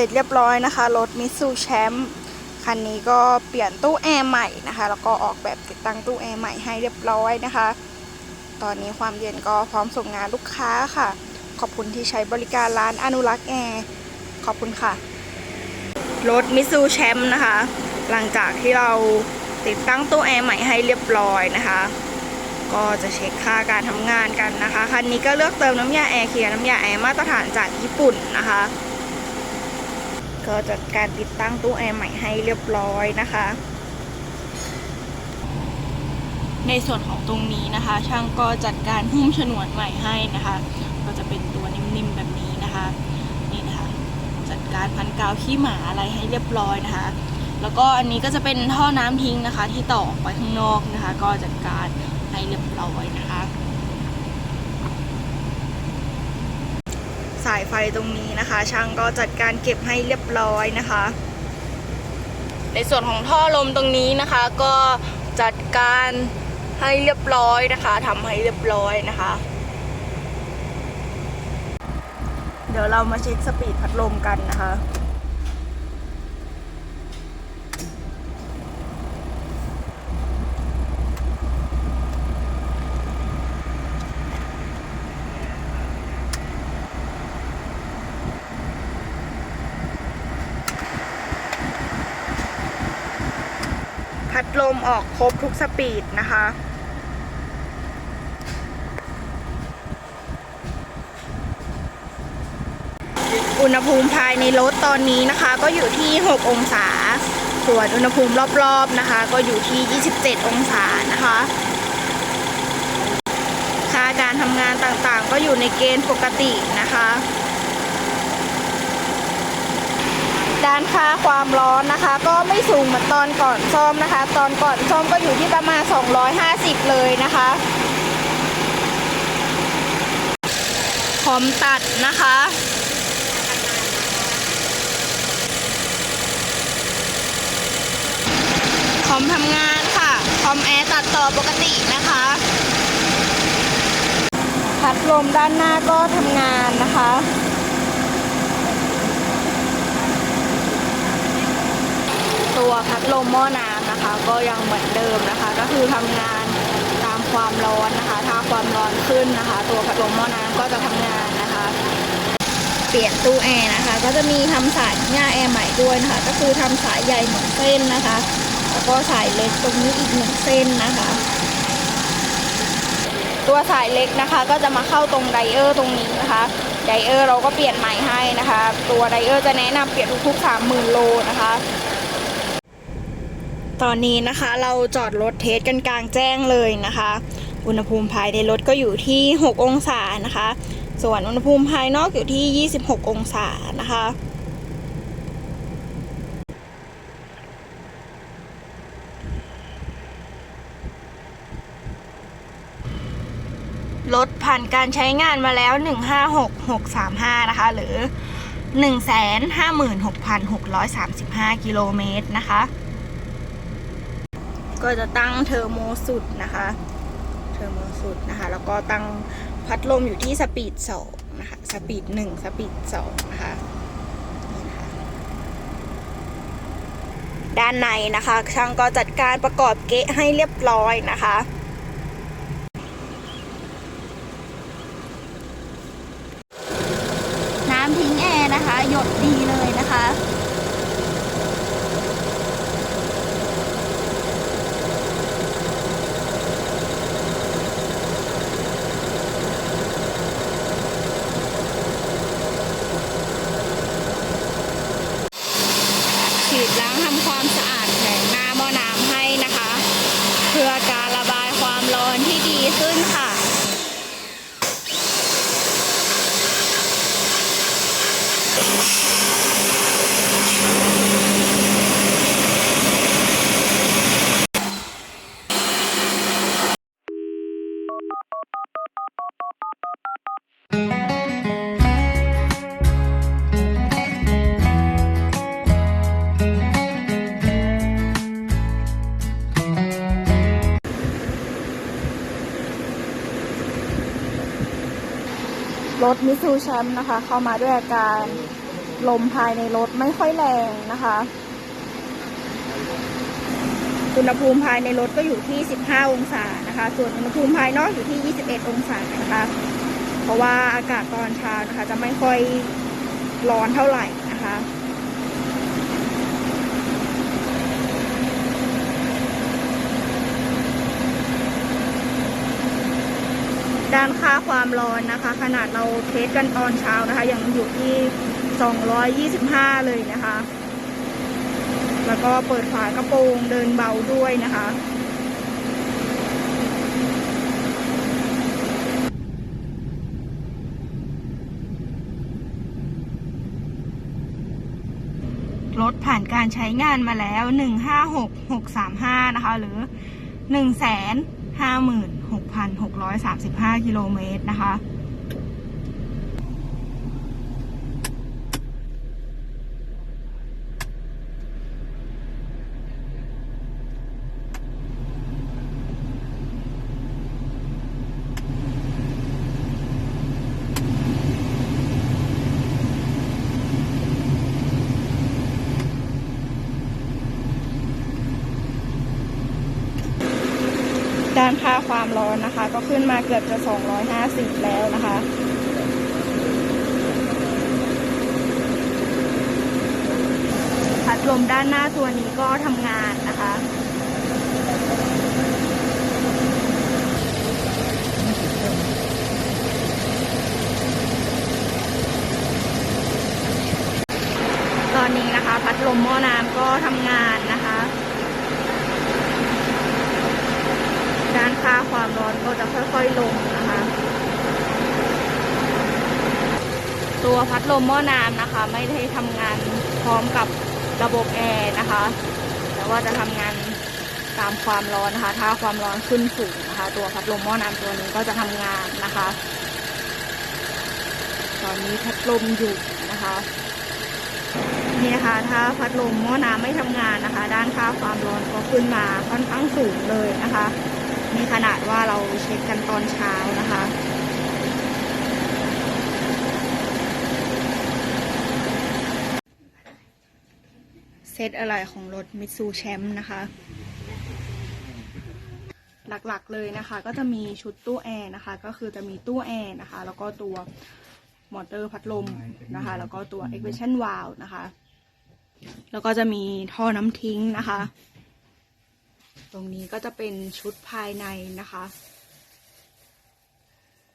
ร็จเรียบร้อยนะคะ รถมิสูแชมป์คันนี้ก็เปลี่ยนตู้แอร์ใหม่นะคะ แล้วก็ออกแบบติดตั้งตู้แอร์ใหม่ให้เรียบร้อยนะคะ ตอนนี้ความเย็นก็พร้อมส่งงานลูกค้าค่ะ ขอบคุณที่ใช้บริการร้านอนุรักษ์แอร์ ขอบคุณค่ะ รถมิสูแชมป์นะคะ หลังจากที่เราติดตั้งตู้แอร์ใหม่ให้เรียบร้อยนะคะ ก็จะเช็คค่าการทำงานกันนะคะ คันนี้ก็เลือกเติมน้ำยาแอร์เคลียร์น้ำยาแอร์มาตรฐานจากญี่ปุ่นนะคะ ก็จัดการติดตั้งตู้แอร์ใหม่ให้เรียบร้อยนะคะ ในส่วนของตรงนี้นะคะ ช่างก็จัดการหุ้มฉนวนใหม่ให้นะคะ ก็จะเป็นตัวนิ่มๆแบบนี้นะคะนี่นะคะ จัดการพันกาวขี้หมาอะไรให้เรียบร้อยนะคะ แล้วก็อันนี้ก็จะเป็นท่อน้ำทิ้งนะคะ ที่ต่อออกไปข้างนอกนะคะ ก็จัดการให้เรียบร้อยนะคะ สายไฟตรงนี้นะคะ ช่างก็จัดการเก็บให้เรียบร้อยนะคะ ในส่วนของท่อลมตรงนี้นะคะ ก็จัดการให้เรียบร้อยนะคะทำให้เรียบร้อยนะคะ เดี๋ยวเรามาเช็คสปีดพัดลมกันนะคะ พัดลมออกครบทุกสปีดนะคะ อุณหภูมิภายในรถตอนนี้นะคะก็อยู่ที่ 6 องศา ส่วนอุณหภูมิรอบๆนะคะ ก็อยู่ที่ 27 องศานะคะค่าการทำงานต่างๆ ก็อยู่ในเกณฑ์ปกตินะคะ ด้านค่าความร้อนนะคะ ก็ไม่สูงเหมือนตอนก่อนซ่อมนะคะ ตอนก่อนซ่อมก็อยู่ที่ประมาณ 250 เลยนะคะพร้อมตัดนะคะคอมทำงานค่ะคอมแอร์ตัดต่อปกตินะคะ พัดลมด้านหน้าก็ทำงานนะคะ ตัวพัดลมหม้อน้ำนะคะ ก็ยังเหมือนเดิมนะคะ ก็คือทำงานตามความร้อนนะคะ ถ้าความร้อนขึ้นนะคะ ตัวพัดลมหม้อน้ำก็จะทำงานนะคะ เปลี่ยนตู้แอร์นะคะ ก็จะมีทำสายหน้าแอร์ใหม่ด้วยนะคะ ก็คือทำสายใหญ่หนึ่งเส้นนะคะ แล้วก็สายเล็กตรงนี้อีกหนึ่งเส้นนะคะตัวสายเล็กนะคะก็จะมาเข้าตรงไดเออร์ตรงนี้นะคะไดเออร์เราก็เปลี่ยนใหม่ให้นะคะ ตัวไดเออร์จะแนะนำเปลี่ยนทุกๆ30,000โลนะคะ ตอนนี้นะคะเราจอดรถเทสกันกลางแจ้งเลยนะคะ อุณหภูมิภายในรถก็อยู่ที่ 6 องศานะคะ ส่วนอุณหภูมิภายนอกอยู่ที่ 26 องศานะคะรถผ่านการใช้งานมาแล้ว 156635 นะคะ หรือ 156,635 กิโลเมตรนะคะ ก็จะตั้งเทอร์โมสุดนะคะ เทอร์โมสุดนะคะ แล้วก็ตั้งพัดลมอยู่ที่สปีด2นะคะ สปีด1สปีด2นะคะนี่นะคะด้านในนะคะช่างก็จัดการประกอบเกะให้เรียบร้อยนะคะ น้ำทิ้งแอร์นะคะ หยดดี รถมิซูแชมป์นะคะ เข้ามาด้วยอาการลมภายในรถไม่ค่อยแรงนะคะ อุณหภูมิภายในรถก็อยู่ที่ 15 องศานะคะ ส่วนอุณหภูมิภายนอกอยู่ที่ 21 องศานะคะ เพราะว่าอากาศตอนเช้านะคะ จะไม่ค่อยร้อนเท่าไหร่นะคะ ด้านค่าความร้อนนะคะ ขนาดเราเทสกันตอนเช้านะคะ ยังอยู่ที่ 225 เลยนะคะ แล้วก็เปิดฝากระโปรงเดินเบาด้วยนะคะรถผ่านการใช้งานมาแล้ว 156635 นะคะ หรือ 6,635 กิโลเมตรนะคะานค่าความร้อนนะคะ ก็ขึ้นมาเกือบจะ 250 แล้วนะคะพัดลมด้านหน้าตัวนี้ก็ทำงานนะคะตอนนี้นะคะ พัดลมหม้อน้ำก็ทำงานนะคะ ด้านค่าความร้อนก็จะค่อยๆลงนะคะ ตัวพัดลมหม้อน้ำนะคะ ไม่ได้ทำงานพร้อมกับระบบแอร์นะคะ แต่ว่าจะทำงานตามความร้อนนะคะ ถ้าความร้อนขึ้นสูงนะคะ ตัวพัดลมหม้อน้ำตัวนี้ก็จะทำงานนะคะ ตอนนี้พัดลมอยู่นะคะนี่นะคะถ้าพัดลมหม้อน้ำไม่ทำงานนะคะ ด้านค่าความร้อนก็ขึ้นมาค่อนข้างสูงเลยนะคะ นี่ขนาดว่าเราเช็คกันตอนเช้านะคะเซตอะไรของรถมิตซูแชมป์นะคะ หลักๆเลยนะคะ ก็จะมีชุดตู้แอร์นะคะ ก็คือจะมีตู้แอร์นะคะ แล้วก็ตัวมอเตอร์พัดลมนะคะ แล้วก็ตัว expansion valve นะคะ แล้วก็จะมีท่อน้ำทิ้งนะคะ ตรงนี้ก็จะเป็นชุดภายในนะคะ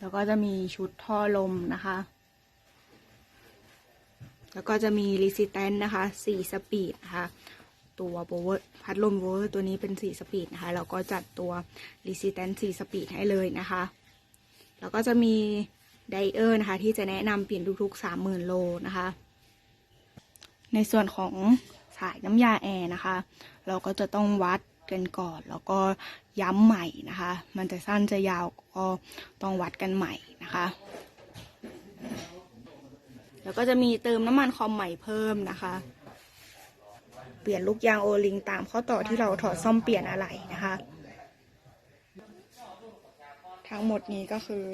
แล้วก็จะมีชุดท่อลมนะคะ แล้วก็จะมีรีสิ t ตนนะคะสี่สปีดนะคะ ตัวโบเวอร์พัดลมโบเวอร์ตัวนี้เป็นสี่สปีดนะคะแล้วก็จัดตัวรีสิ t ตนสี่สปีดให้เลยนะคะ แล้วก็จะมีไดเออร์นะคะ ที่จะแนะนำเปลี่ยนทุกๆสามหมื่นโลนะคะ ในส่วนของสายน้ำยาแอร์นะคะ เราก็จะต้องวัด กันก่อน แล้วก็ย้ำใหม่นะคะ มันจะสั้นจะยาวก็ต้องวัดกันใหม่นะคะ แล้วก็จะมีเติมน้ำมันคอมใหม่เพิ่มนะคะ เปลี่ยนลูกยางโอลิงตามข้อต่อที่เราถอดซ่อมเปลี่ยนอะไรนะคะ ทั้งหมดนี้ก็คือ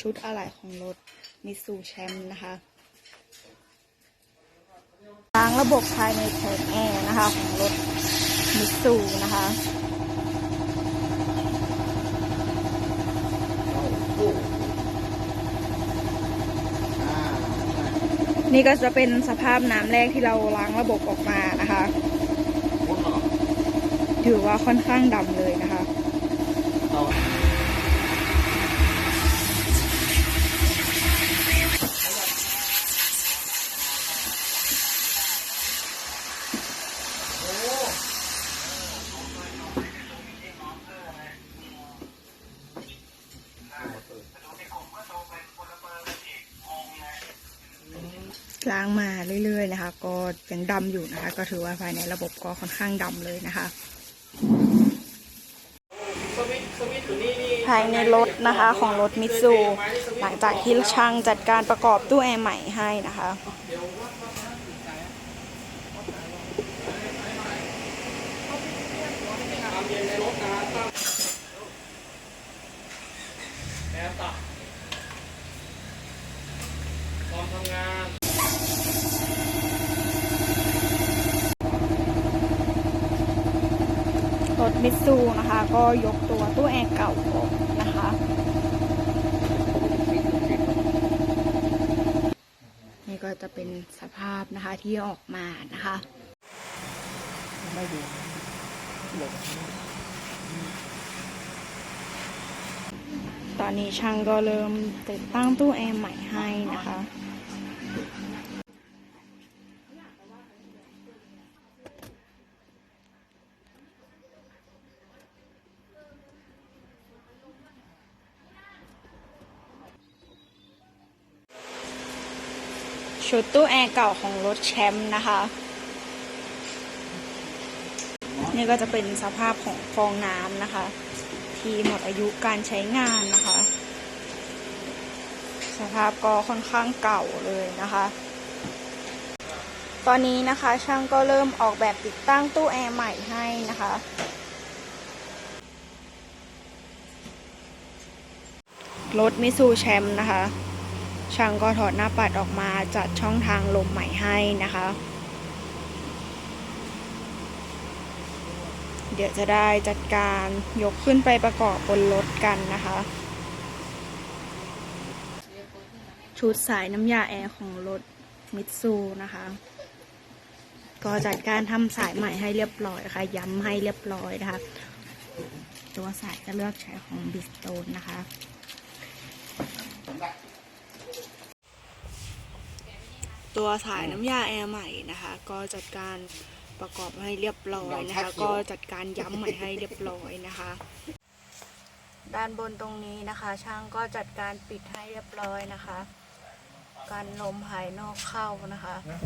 ชุดอะไหล่ของรถมิสูแชมป์นะคะล้างระบบภายในแผงแอร์นะคะของรถ มิตซูนะคะนี่ก็จะเป็นสภาพน้ำแรกที่เราล้างระบบออกมานะคะ ถือว่าค่อนข้างดำเลยนะคะ เรื่อยๆนะคะ ก็ยังดำอยู่นะคะ ก็ถือว่าภายในระบบก็ค่อนข้างดำเลยนะคะ ภายในรถนะคะของรถมิตซูหลังจากที่ช่างจัดการประกอบตู้แอร์ใหม่ให้นะคะแอร์ตับตอนทำงาน มิตซูนะคะ ก็ยกตัวตู้แอร์เก่าออกนะคะ นี่ก็จะเป็นสภาพนะคะที่ออกมานะคะไม่ดูหลบตอนนี้ช่างก็เริ่มติดตั้งตู้แอร์ใหม่ให้นะคะ ชุดตู้แอร์เก่าของรถแชมป์นะคะ นี่ก็จะเป็นสภาพของฟองน้ำนะคะ ที่หมดอายุการใช้งานนะคะ สภาพก็ค่อนข้างเก่าเลยนะคะ ตอนนี้นะคะช่างก็เริ่มออกแบบติดตั้งตู้แอร์ใหม่ให้นะคะรถมิซูแชมป์นะคะ ช่างก็ถอดหน้าปัดออกมาจัดช่องทางลมใหม่ให้นะคะ เดี๋ยวจะได้จัดการยกขึ้นไปประกอบบนรถกันนะคะ ชุดสายน้ำยาแอร์ของรถมิตซูนะคะ ก็จัดการทำสายใหม่ให้เรียบร้อยค่ะย้ำให้เรียบร้อยนะคะ ตัวสายจะเลือกใช้ของบิสโตนนะคะ ตัวสายน้ำยาแอร์ใหม่นะคะ ก็จัดการประกอบให้เรียบร้อยนะคะ ก็จัดการย้ำใหม่ให้เรียบร้อยนะคะ ด้านบนตรงนี้นะคะ ช่างก็จัดการปิดให้เรียบร้อยนะคะ การลมภายนอกเข้านะคะนะ